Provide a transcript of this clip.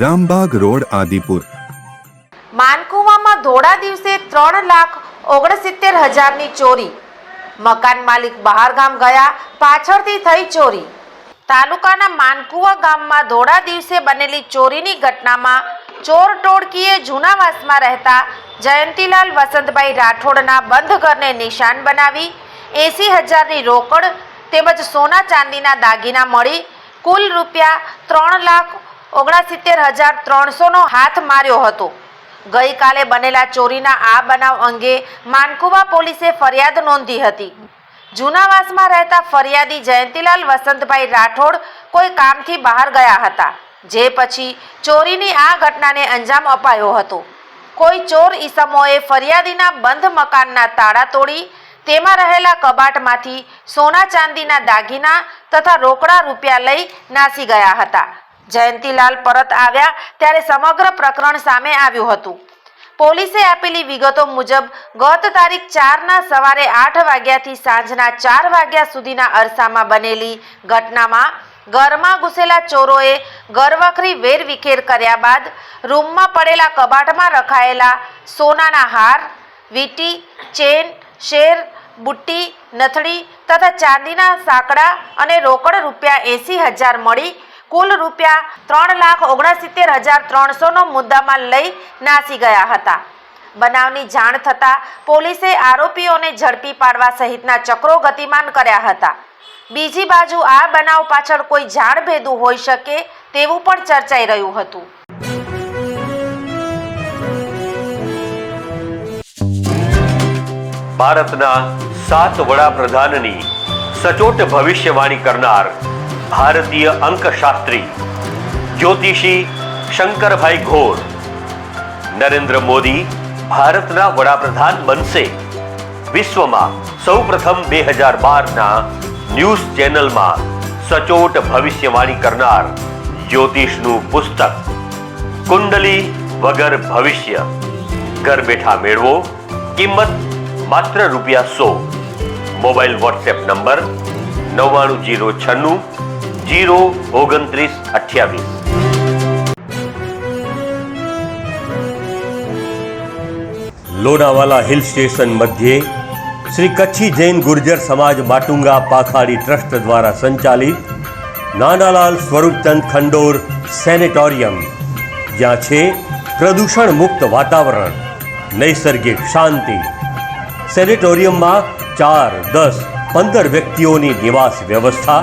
Rambag road, Adipur. માનકુવામાં ધોળા દિવસે ત્રણ લાખ ઓગણસિત્તેર હજારની ચોરી. મકાન માલિક બહારગામ ગયા, પાછળથી થઈ ચોરી. તાલુકાના માનકુવા ગામમાં ધોળા દિવસે બનેલી ચોરીની ઘટનામાં ચોર ટોળકીએ જૂનાવાસમાં રહેતા જયંતીલાલ વસંતભાઈ રાઠોડના બંધ ઘરને નિશાન બનાવી, એંસી હજારની રોકડ તેમજ સોના ચાંદીના દાગીના મળી, કુલ રૂપિયા ત્રણ લાખ ઓગણસિત્તેર હજાર ત્રણસોનો હાથ માર્યો હતો. ગઈકાલે બનેલા ચોરીના આ બનાવ અંગે માનકુવા પોલીસે ફરિયાદ નોંધી હતી. જૂનાવાસમાં રહેતા ફરિયાદી જયંતીલાલ વસંતભાઈ રાઠોડ કોઈ કામથી બહાર ગયા હતા, જે પછી ચોરીની આ ઘટનાને અંજામ અપાયો હતો. કોઈ ચોર ઈસમોએ ફરિયાદીના બંધ મકાનના તાળા તોડી, તેમાં રહેલા કબાટમાંથી સોના ચાંદીના દાગીના તથા રોકડા રૂપિયા લઈ નાસી ગયા હતા. જયંતીલાલ પરત આવ્યા ત્યારે સમગ્ર પ્રકરણ સામે આવ્યું હતું. પોલીસે આપેલી વિગતો મુજબ ગત તારીખ ચારના સવારે આઠ વાગ્યાથી સાંજના ચાર વાગ્યા સુધીના અરસામાં બનેલી ઘટનામાં ઘરમાં ઘૂસેલા ચોરોએ ઘરવખરી વેરવિખેર કર્યા બાદ રૂમમાં પડેલા કબાટમાં રખાયેલા સોનાના હાર, વીંટી, ચેન, શેર, બુટ્ટી નથડી તથા ચાંદીના સાંકડા અને રોકડ રૂપિયા એંસી હજાર મળી કુલ રૂપિયા ત્રણ લાખ ઓગણસિત્તેર હજાર ત્રણસોનો મુદ્દામાં લઈ નાસી ગયા હતા. બનાવની જાણ થતાં પોલીસે આરોપીઓને ઝડપી પાડવા સહિતના ચક્રો ગતિમાન કર્યા હતા. બીજી બાજુ આ બનાવ પાછળ કોઈ જાણભેદું હોઈ શકે તેવું પણ ચર્ચાઈ રહ્યું હતું. ભારતના સાત વડાપ્રધાનની સચોટ ભવિષ્યવાણી કરનાર ભારતીય અંકશાસ્ત્રી, જ્યોતિષી શંકરભાઈ ઘોર. નરેન્દ્ર મોદી ભારતના વડાપ્રધાન બનશે. વિશ્વમાં સૌપ્રથમ બે હજાર બારના ન્યૂઝ ચેનલમાં સચોટ ભવિષ્યવાણી કરનાર જ્યોતિષનું પુસ્તક, કુંડલી વગર ભવિષ્ય. ઘર બેઠા મેળવો, કિંમત માત્ર રૂપિયા સો. મોબાઈલ વોટ્સએપ નંબર નવ્વાણું જીરો છન્નું જીરો ઓગણત્રીસ અઠ્યાવીસ. લોનાવાલા હિલ સ્ટેશન મધ્યે શ્રી કચ્છી જૈન ગુર્જર સમાજ માટુંગા પાખાડી ટ્રસ્ટ દ્વારા સંચાલિત નાનાલાલ સ્વરૂપચંદ ખંડોર સેનેટોરિયમ, જ્યાં છે પ્રદૂષણ મુક્ત વાતાવરણ, નૈસર્ગિક શાંતિ. સેનેટોરિયમમાં ચાર, દસ, પંદર વ્યક્તિઓની નિવાસ વ્યવસ્થા